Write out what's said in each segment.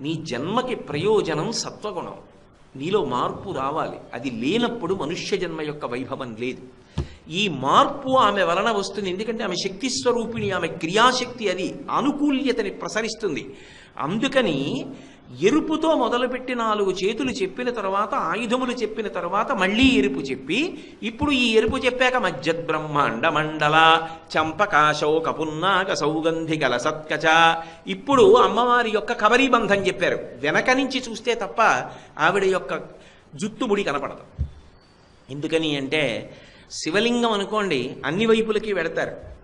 నీ జన్మకి ప్రయోజనం సత్వగుణం. నీలో మార్పు రావాలి. అది లేనప్పుడు మనుష్య జన్మ యొక్క వైభవం లేదు. ఈ మార్పు ఆమె వలన వస్తుంది. ఎందుకంటే ఆమె శక్తి స్వరూపిణి ఆమె క్రియాశక్తి అది. ఆనుకూల్యతని ప్రసరిస్తుంది. అందుకని ఎరుపుతో మొదలుపెట్టి నాలుగు చేతులు చెప్పిన తర్వాత ఆయుధములు చెప్పిన తర్వాత మళ్ళీ ఎరుపు చెప్పి ఇప్పుడు ఈ ఎరుపు చెప్పాక మజ్జద్బ్రహ్మాండ మండల చంపకాశోక సౌగంధి గల సత్కచ. ఇప్పుడు అమ్మవారి యొక్క కబరీబంధం చెప్పారు. వెనక నుంచి చూస్తే తప్ప ఆవిడ యొక్క జుత్తుముడి కనపడదు. ఎందుకని అంటే శివలింగం అనుకోండి అన్ని వైపులకి వెడతారు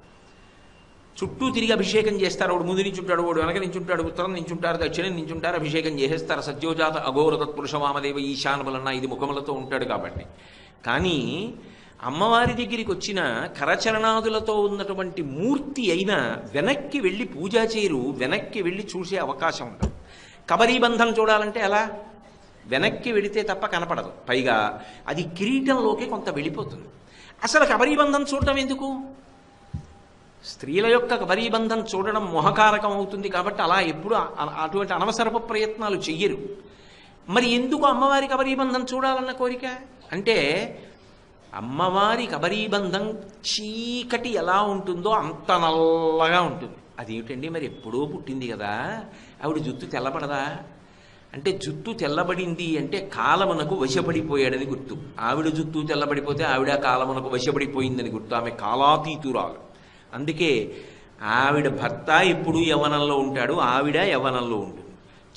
చుట్టూ తిరిగి అభిషేకం చేస్తారు. వాడు ముందు నించుంటాడు వాడు వెనక నించుంటాడు ఉత్తరం నించుంటారు దక్షిణం నించుంటారు అభిషేకం చేసేస్తారు. సత్యోజాత అఘోర తత్పురుష వామదేవ ఈశానములన్న ఇది ముఖములతో ఉంటాడు కాబట్టి. కానీ అమ్మవారి దగ్గరికి వచ్చిన కరచరణాదులతో ఉన్నటువంటి మూర్తి అయినా వెనక్కి వెళ్ళి పూజా చేయరు వెనక్కి వెళ్ళి చూసే అవకాశం ఉండదు. కబరీబంధం చూడాలంటే ఎలా? వెనక్కి వెళితే తప్ప కనపడదు. పైగా అది కిరీటంలోకి కొంత వెళ్ళిపోతుంది. అసలు కబరీబంధం చూడటం ఎందుకు? స్త్రీల యొక్క కబరీబంధం చూడడం మొహకారకం అవుతుంది కాబట్టి అలా ఎప్పుడు అటువంటి అనవసరపు ప్రయత్నాలు చెయ్యరు. మరి ఎందుకు అమ్మవారి కబరీబంధం చూడాలన్న కోరిక? అంటే అమ్మవారి కబరీబంధం చీకటి ఎలా ఉంటుందో అంత నల్లగా ఉంటుంది. అదేమిటండి మరి ఎప్పుడో పుట్టింది కదా? ఆవిడ జుత్తు తెల్లబడదా? అంటే జుత్తు తెల్లబడింది అంటే కాలమునకు వశపడిపోయాడని గుర్తు. ఆవిడ జుత్తు తెల్లబడిపోతే ఆవిడ కాలమునకు వశపడిపోయిందని గుర్తు. ఆమె కాలాతీతురాలు. అందుకే ఆవిడ భర్త ఎప్పుడు యవనంలో ఉంటాడు ఆవిడ యవనంలో ఉంటుంది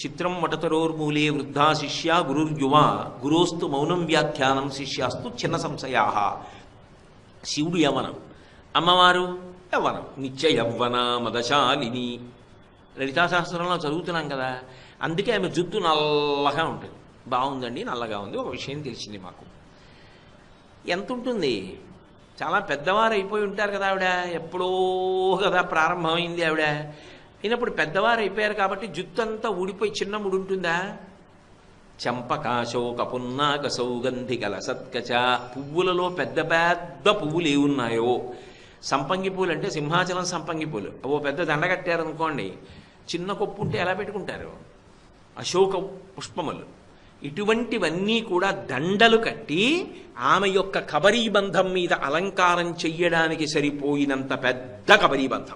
చిత్రం మటతరోర్మూలే వృద్ధా శిష్య గురుర్యువ గురోస్తు మౌనం వ్యాఖ్యానం శిష్యాస్తు చిన్న సంశయా శివుడు యవనం. అమ్మవారు యవ్వనం నిత్య యవ్వన మదశాలిని. లలితా సహస్రంలో చదువుతున్నాం కదా అందుకే ఆమె జుట్టు నల్లగా ఉంటుంది. బాగుందండి నల్లగా ఉంది. ఒక విషయం తెలిసింది మాకు. ఎంత ఉంటుంది చాలా పెద్దవారు అయిపోయి ఉంటారు కదా ఆవిడ. ఎప్పుడో కదా ప్రారంభమైంది ఆవిడ. అయినప్పుడు పెద్దవారు అయిపోయారు కాబట్టి జుత్తు అంతా ఊడిపోయి చిన్న ముడి ఉంటుందా? చంపకాశోక పున్నాక సౌగంధి గల సత్కచ. పువ్వులలో పెద్ద పెద్ద పువ్వులు ఏమున్నాయో? సంపంగి పూలు అంటే సింహాచలం సంపంగి పూలు. ఓ పెద్ద దండ కట్టారనుకోండి. చిన్న కొప్పు ఉంటే ఎలా పెట్టుకుంటారు? అశోక పుష్పములు. ఇటువంటివన్నీ కూడా దండలు కట్టి ఆమె యొక్క కబరీబంధం మీద అలంకారం చెయ్యడానికి సరిపోయినంత పెద్ద కబరీబంధం.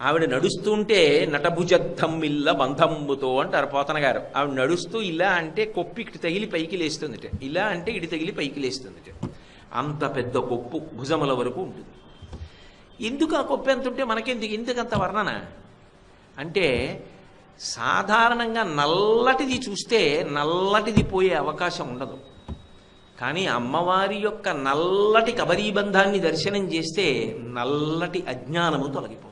ఆవిడ నడుస్తుంటే నటభుజద్ధమ్మిల్ల బంధమ్ముతో అంటారు పోతన గారు. ఆవిడ నడుస్తూ ఇలా అంటే కొప్పి ఇటు తగిలి పైకి లేస్తుందిట. ఇలా అంటే ఇటు తగిలి పైకి లేస్తుందిట. అంత పెద్ద కొప్పు భుజముల వరకు ఉంటుంది. ఎందుకు ఆ కొప్పు ఎంత ఉంటే మనకెందుకు? ఎందుకంత వర్ణన? అంటే సాధారణంగా నల్లటిది చూస్తే నల్లటిది పోయే అవకాశం ఉండదు. కానీ అమ్మవారి యొక్క నల్లటి కబరీబంధాన్ని దర్శనం చేస్తే నల్లటి అజ్ఞానము తొలగిపోతుంది.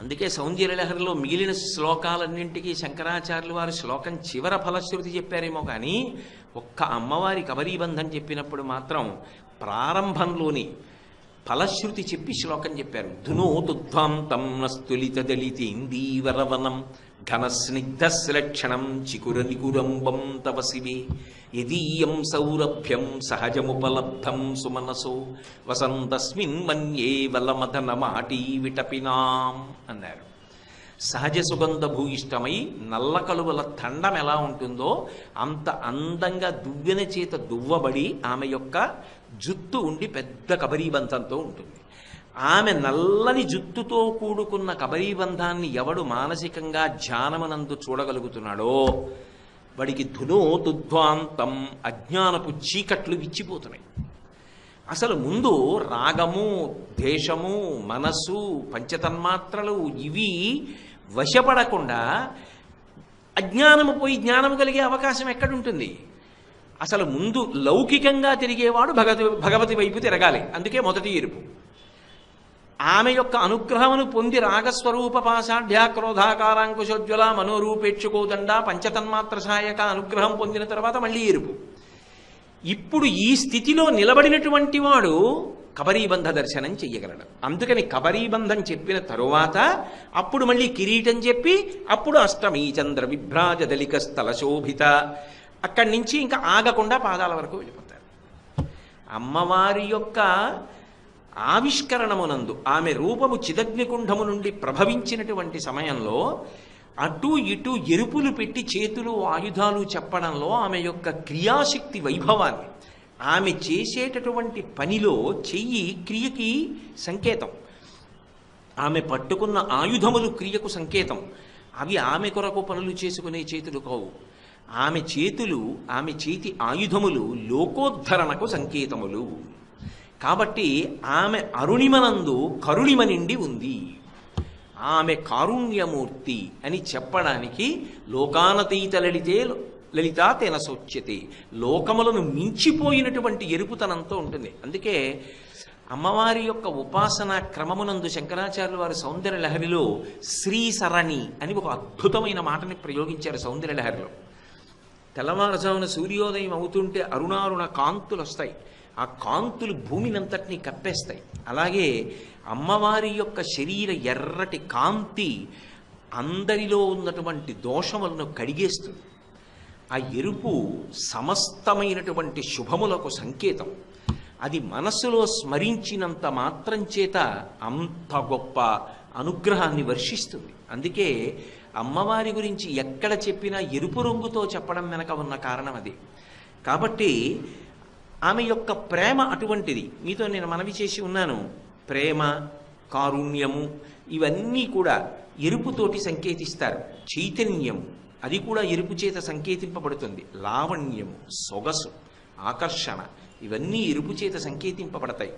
అందుకే సౌందర్యలహరిలో మిగిలిన శ్లోకాలన్నింటికీ శంకరాచార్యులు వారు శ్లోకం చివర ఫలశ్రుతి చెప్పారేమో కానీ ఒక్క అమ్మవారి కబరీబంధం చెప్పినప్పుడు మాత్రం ప్రారంభంలోని ఫలశ్రుతి చెప్పి శ్లోకం చెప్పారు. ధునోతుధ్వాంతం నస్తులిత దళితేందీవరవనం ఘనస్నిగ్ధశ్లక్షణం చికుర నికురంబం తవ శివే. యదీయం సౌరభ్యం సహజముపలబ్ధం సుమనసో. వసంతస్మిన్ మన్యే వలమదన మాటీ విటపినాం అన్నారు. సహజ సుగంధ భూయిష్టమై నల్ల కలువల తండం ఎలా ఉంటుందో అంత అందంగా దువ్వెన చేత దువ్వబడి ఆమె యొక్క జుత్తు ఉండి పెద్ద కబరీబంధంతో ఉంటుంది. ఆమె నల్లని జుత్తుతో కూడుకున్న కబరీబంధాన్ని ఎవడు మానసికంగా ధ్యానమనందు చూడగలుగుతున్నాడో వాడికి ధునో తుధ్వాంతం అజ్ఞానపు చీకట్లు విచ్చిపోతున్నాయి. అసలు ముందు రాగము దేశము మనస్సు పంచతన్మాత్రలు ఇవి వశపడకుండా అజ్ఞానము పోయి జ్ఞానము కలిగే అవకాశం ఎక్కడుంటుంది? అసలు ముందు లౌకికంగా తిరిగేవాడు భగవతి భగవతి వైపు తిరగాలి. అందుకే మొదటి ఎరుపు ఆమె యొక్క అనుగ్రహమును పొంది రాగస్వరూప పాశాఢ్య క్రోధాకారాంకుశోజ్వల మనోరూపేక్షుకోదండ పంచతన్మాత్ర సహాయక అనుగ్రహం పొందిన తర్వాత మళ్ళీ ఎరుపు ఇప్పుడు ఈ స్థితిలో నిలబడినటువంటి వాడు కబరీబంధ దర్శనం చెయ్యగలడు. అందుకని కబరీబంధం చెప్పిన తరువాత అప్పుడు మళ్ళీ కిరీటం చెప్పి అప్పుడు అష్టమీ చంద్ర విభ్రాజ దళిక స్థల శోభిత. అక్కడి నుంచి ఇంకా ఆగకుండా పాదాల వరకు వెళ్ళిపోతారు. అమ్మవారి యొక్క ఆవిష్కరణమునందు ఆమె రూపము చిదగ్నికుంఠము నుండి ప్రభవించినటువంటి సమయంలో అటు ఇటు ఎరుపులు పెట్టి చేతులు ఆయుధాలు చెప్పడంలో ఆమె యొక్క క్రియాశక్తి వైభవాన్ని ఆమె చేసేటటువంటి పనిలో చెయ్యి క్రియకి సంకేతం. ఆమె పట్టుకున్న ఆయుధములు క్రియకు సంకేతం. అవి ఆమె కొరకు పనులు చేసుకునే చేతులు కావు. ఆమె చేతులు ఆమె చేతి ఆయుధములు లోకోద్ధరణకు సంకేతములు. కాబట్టి ఆమె అరుణిమనందు కరుణిమ నిండి ఉంది. ఆమె కారుణ్యమూర్తి అని చెప్పడానికి లోకానతీత లలితే లలిత తెనసొచ్యతే లోకములను మించిపోయినటువంటి ఎరుపుతనంతో ఉంటుంది. అందుకే అమ్మవారి యొక్క ఉపాసన క్రమమునందు శంకరాచార్యులు వారి సౌందర్య లహరిలో శ్రీసరణి అని ఒక అద్భుతమైన మాటని ప్రయోగించారు సౌందర్య లహరిలో. తెల్లవారుజామున సూర్యోదయం అవుతుంటే అరుణారుణ కాంతులు వస్తాయి. ఆ కాంతులు భూమినంతటినీ కప్పేస్తాయి. అలాగే అమ్మవారి యొక్క శరీర ఎర్రటి కాంతి అందరిలో ఉన్నటువంటి దోషములను కడిగేస్తుంది. ఆ ఎరుపు సమస్తమైనటువంటి శుభములకు సంకేతం. అది మనస్సులో స్మరించినంత మాత్రం చేత అంత గొప్ప అనుగ్రహాన్ని వర్షిస్తుంది. అందుకే అమ్మవారి గురించి ఎక్కడ చెప్పినా ఎరుపు రంగుతో చెప్పడం వెనక ఉన్న కారణం అది. కాబట్టి ఆమె యొక్క ప్రేమ అటువంటిది. మీతో నేను మనవి చేసి ఉన్నాను. ప్రేమ కారుణ్యము ఇవన్నీ కూడా ఎరుపుతోటి సంకేతిస్తారు. చైతన్యం అది కూడా ఎరుపు చేత సంకేతింపబడుతుంది. లావణ్యము సొగసు ఆకర్షణ ఇవన్నీ ఎరుపు చేత సంకేతింపబడతాయి.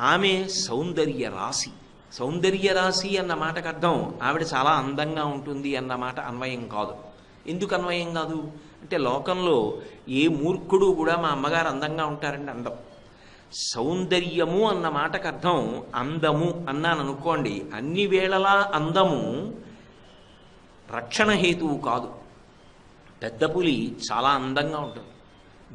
ఆమె సౌందర్య రాశి. సౌందర్య రాశి అన్న మాటకు అర్థం ఆవిడ చాలా అందంగా ఉంటుంది అన్న మాట అన్వయం కాదు. ఎందుకు అన్వయం కాదు? అంటే లోకంలో ఏ మూర్ఖుడు కూడా మా అమ్మగారు అందంగా ఉంటారండి అందం సౌందర్యము అన్న మాటకు అర్థం అందము అన్నాను అనుకోండి. అన్ని వేళలా అందము రక్షణ హేతువు కాదు. పెద్ద పులి చాలా అందంగా ఉంటుంది.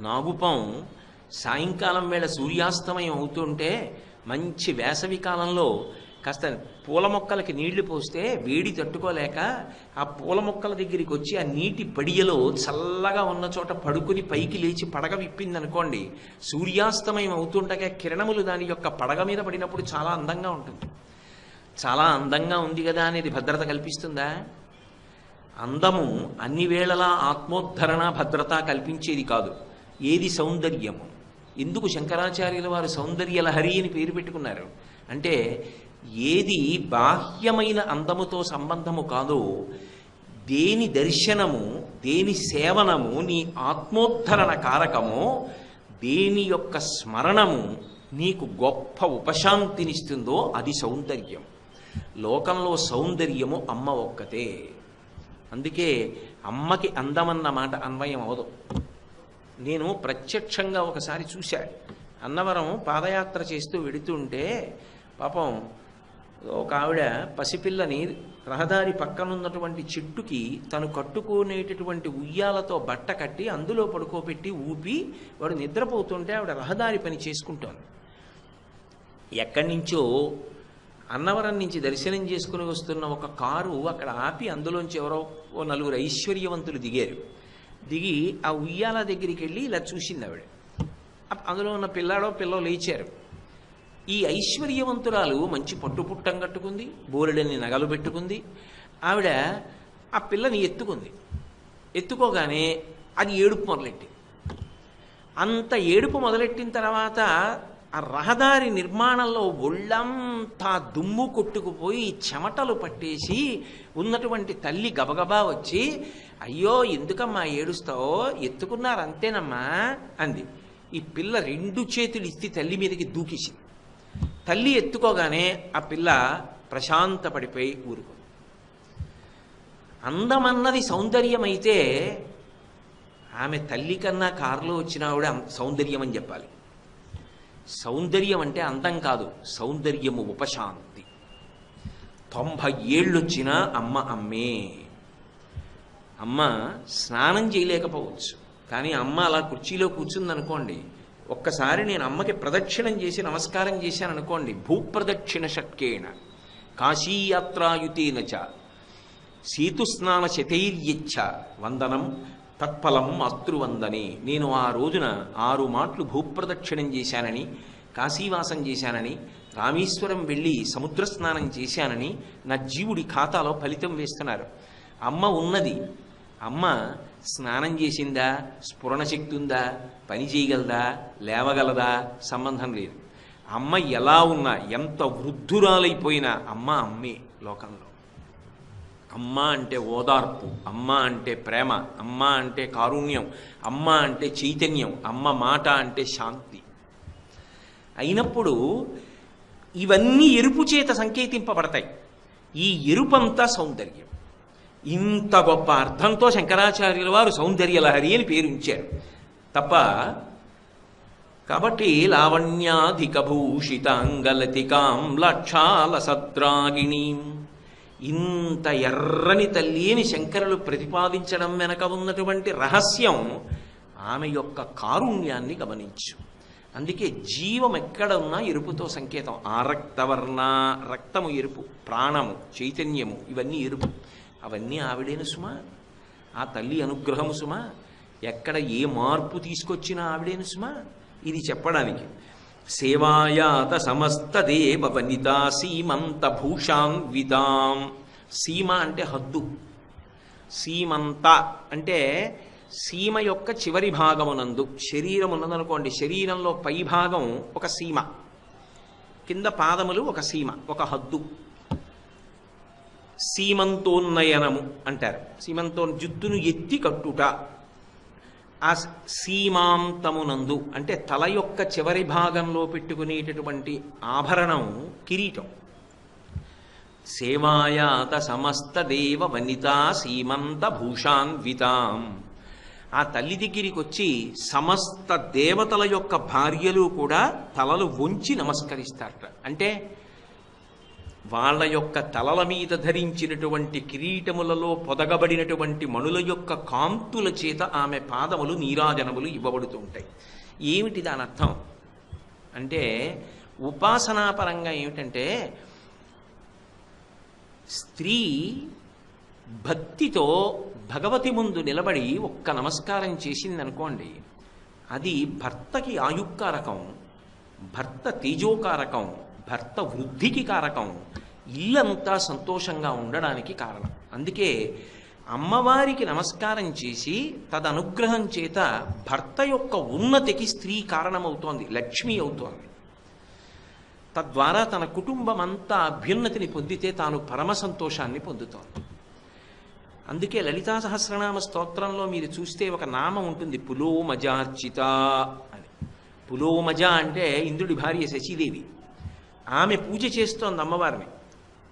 నాగుపం సాయంకాలం వేళ సూర్యాస్తమయం అవుతుంటే మంచి వేసవి కాలంలో కాస్త పూల మొక్కలకి నీళ్ళు పోస్తే వేడి తట్టుకోలేక ఆ పూల మొక్కల దగ్గరికి వచ్చి ఆ నీటి పడియలో చల్లగా ఉన్న చోట పడుకుని పైకి లేచి పడగ విప్పింది అనుకోండి సూర్యాస్తమయం అవుతుండగా కిరణములు దాని యొక్క పడగ మీద పడినప్పుడు చాలా అందంగా ఉంటుంది. చాలా అందంగా ఉంది కదా అనేది భద్రత కల్పిస్తుందా? అందము అన్ని వేళలా ఆత్మోద్ధరణ భద్రత కల్పించేది కాదు. ఏది సౌందర్యము? ఎందుకు శంకరాచార్యుల వారు సౌందర్య లహరి అని పేరు పెట్టుకున్నారు? అంటే ఏది బాహ్యమైన అందముతో సంబంధము కాదో దేని దర్శనము దేని సేవనము నీ ఆత్మోద్ధరణ కారకము దేని యొక్క స్మరణము నీకు గొప్ప ఉపశాంతినిస్తుందో అది సౌందర్యం. లోకంలో సౌందర్యము అమ్మ ఒక్కతే. అందుకే అమ్మకి అందమన్న మాట అన్వయం అవదు. నేను ప్రత్యక్షంగా ఒకసారి చూశాను అన్నవరం పాదయాత్ర చేస్తూ వెడుతుంటే పాపం ఒక ఆవిడ పసిపిల్లని రహదారి పక్కనున్నటువంటి చెట్టుకి తను కట్టుకునేటటువంటి ఉయ్యాలతో బట్ట కట్టి అందులో పడుకోబెట్టి ఊపి వాడు నిద్రపోతుంటే ఆవిడ రహదారి పని చేసుకుంటోంది. ఎక్కడి నుంచో అన్నవరం నుంచి దర్శనం చేసుకుని వస్తున్న ఒక కారు అక్కడ ఆపి అందులోంచి ఎవరో ఓ నలుగురు ఐశ్వర్యవంతులు దిగారు. దిగి ఆ ఉయ్యాల దగ్గరికి వెళ్ళి ఇలా చూసింది ఆవిడ. అందులో ఉన్న పిల్లాడో పిల్లో లేచారు. ఈ ఐశ్వర్యవంతురాలు మంచి పట్టు పుట్టం కట్టుకుంది బోరెడని నగలు పెట్టుకుంది. ఆవిడ ఆ పిల్లని ఎత్తుకుంది. ఎత్తుకోగానే అది ఏడుపు మొదలెట్టింది. అంత ఏడుపు మొదలెట్టిన తర్వాత ఆ రహదారి నిర్మాణంలో ఒళ్ళంతా దుమ్ము కొట్టుకుపోయి చెమటలు పట్టేసి ఉన్నటువంటి తల్లి గబగబా వచ్చి అయ్యో ఎందుకమ్మా ఏడుస్తావో? ఎత్తుకున్నారు అంతేనమ్మా అంది. ఈ పిల్ల రెండు చేతులు ఇస్తే తల్లి మీదకి దూకేసింది. తల్లి ఎత్తుకోగానే ఆ పిల్ల ప్రశాంతపడిపోయి ఊరుకుంది అందమన్నది సౌందర్యమైతే ఆమె తల్లి కన్నా కారులో వచ్చిన ఆవిడ సౌందర్యం అని చెప్పాలి. సౌందర్యం అంటే అందం కాదు సౌందర్యము ఉపశాంతి. తొంభై ఏళ్ళొచ్చినా అమ్మ అమ్మే. అమ్మ స్నానం చేయలేకపోవచ్చు కానీ అమ్మ అలా కుర్చీలో కూర్చుందనుకోండి ఒక్కసారి నేను అమ్మకి ప్రదక్షిణం చేసి నమస్కారం చేశాను అనుకోండి. భూప్రదక్షిణ షట్కేణ కాశీయాత్రాయుతేన చ సీతుస్నాన శతైర్యచ్చ వందనం తత్ఫలం అస్త్రువందనే నేను ఆ రోజున ఆరు మాటలు భూప్రదక్షిణం చేశానని కాశీవాసం చేశానని రామేశ్వరం వెళ్ళి సముద్ర స్నానం చేశానని నా జీవుడి ఖాతాలో ఫలితం వేస్తున్నారు. అమ్మ ఉన్నది. అమ్మ స్నానం చేసిందా స్ఫురణ శక్తి ఉందా పని చేయగలదా లేవగలదా సంబంధం లేదు. అమ్మ ఎలా ఉన్నా ఎంత వృద్ధురాలైపోయినా అమ్మ అమ్మే లోకంలో. అమ్మ అంటే ఓదార్పు అమ్మ అంటే ప్రేమ అమ్మ అంటే కారుణ్యం అమ్మ అంటే చైతన్యం అమ్మ మాట అంటే శాంతి. అయినప్పుడు ఇవన్నీ ఎరుపు చేత సంకేతింపబడతాయి. ఈ ఎరుపంతా సౌందర్యం. ఇంత గొప్ప అర్థంతో శంకరాచార్యుల వారు సౌందర్యలహరి అని పేరుంచారు తప్ప కాబట్టి లావణ్యాధిక భూషితాంగలతికాం లక్షాల సద్రాగిణీం ఇంత ఎర్రని తల్లి అని శంకరులు ప్రతిపాదించడం వెనక ఉన్నటువంటి రహస్యం ఆమె యొక్క కారుణ్యాన్ని గమనించు. అందుకే జీవం ఎక్కడ ఉన్నా ఎరుపుతో సంకేతం. ఆ రక్తవర్ణ రక్తము ఎరుపు ప్రాణము చైతన్యము ఇవన్నీ ఎరుపు. అవన్నీ ఆవిడేను సుమా? ఆ తల్లి అనుగ్రహము సుమా? ఎక్కడ ఏ మార్పు తీసుకొచ్చినా ఆవిడేను సుమా? ఇది చెప్పడానికి. సేవాయాత సమస్త దేవ వనిత సీమంత భూషాన్వితాం సీమ అంటే హద్దు. సీమంత అంటే సీమ యొక్క చివరి భాగమునందు శరీరం ఉన్నదనుకోండి శరీరంలో పై భాగం ఒక సీమ. కింద పాదములు ఒక సీమ ఒక హద్దు. సీమంతోన్నయనము అంటారు. సీమంతో జుత్తును ఎత్తి కట్టుట. ఆ సీమాంతమునందు అంటే తల యొక్క చివరి భాగంలో పెట్టుకునేటటువంటి ఆభరణం కిరీటం. సేవాయాత సమస్త దేవ వనితా సీమంత భూషాన్వితాం. ఆ తల్లి దగ్గరికి వచ్చి సమస్త దేవతల యొక్క భార్యలు కూడా తలలు వంచి నమస్కరిస్తారట. అంటే వాళ్ళ యొక్క తలల మీద ధరించినటువంటి కిరీటములలో పొదగబడినటువంటి మణుల యొక్క కాంతుల చేత ఆమె పాదములు నీరాజనములు ఇవ్వబడుతూ ఉంటాయి. ఏమిటి దాని అర్థం? అంటే ఉపాసనాపరంగా ఏమిటంటే స్త్రీ భక్తితో భగవతి ముందు నిలబడి ఒక్క నమస్కారం చేసిందనుకోండి అది భర్తకి ఆయుక్కారకం భర్త తేజోకారకం భర్త వృద్ధికి కారకం. ఇల్లంతా సంతోషంగా ఉండడానికి కారణం. అందుకే అమ్మవారికి నమస్కారం చేసి తదనుగ్రహం చేత భర్త యొక్క ఉన్నతికి స్త్రీ కారణమవుతోంది లక్ష్మి అవుతోంది. తద్వారా తన కుటుంబం అంతా అభ్యున్నతిని పొందితే తాను పరమ సంతోషాన్ని పొందుతోంది. అందుకే లలితా సహస్రనామ స్తోత్రంలో మీరు చూస్తే ఒక నామం ఉంటుంది పులోమజార్చిత అని. పులోమజ అంటే ఇంద్రుడి భార్య శశీదేవి. ఆమె పూజ చేస్తోంది అమ్మవారిని.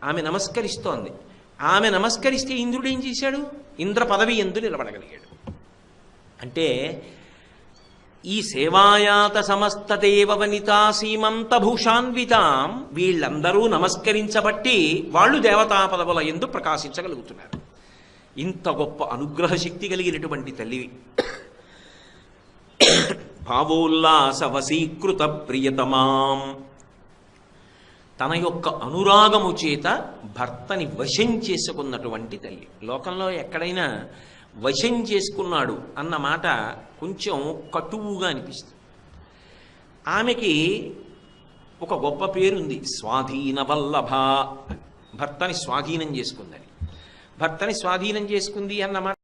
ఆమె నమస్కరిస్తోంది. ఆమె నమస్కరిస్తే ఇంద్రుడు ఏం చేశాడు? ఇంద్ర పదవి ఎందు నిలబడగలిగాడు. అంటే ఈ సేవాయాత సమస్త దేవవనితా సీమంత భూషాన్వితాం వీళ్ళందరూ నమస్కరించబట్టి వాళ్ళు దేవతా పదవుల ఎందు ప్రకాశించగలుగుతున్నారు. ఇంత గొప్ప అనుగ్రహ శక్తి కలిగినటువంటి తల్లివి. భావోల్లాస వసీకృత ప్రియతమాం. తన యొక్క అనురాగము చేత భర్తని వశం చేసుకున్నటువంటి తల్లి. లోకంలో ఎక్కడైనా వశం చేసుకున్నాడు అన్న మాట కొంచెం కటువుగా అనిపిస్తుంది. ఆమెకి ఒక గొప్ప పేరుంది స్వాధీన వల్లభ. భర్తని స్వాధీనం చేసుకుందని. భర్తని స్వాధీనం చేసుకుంది అన్న మాట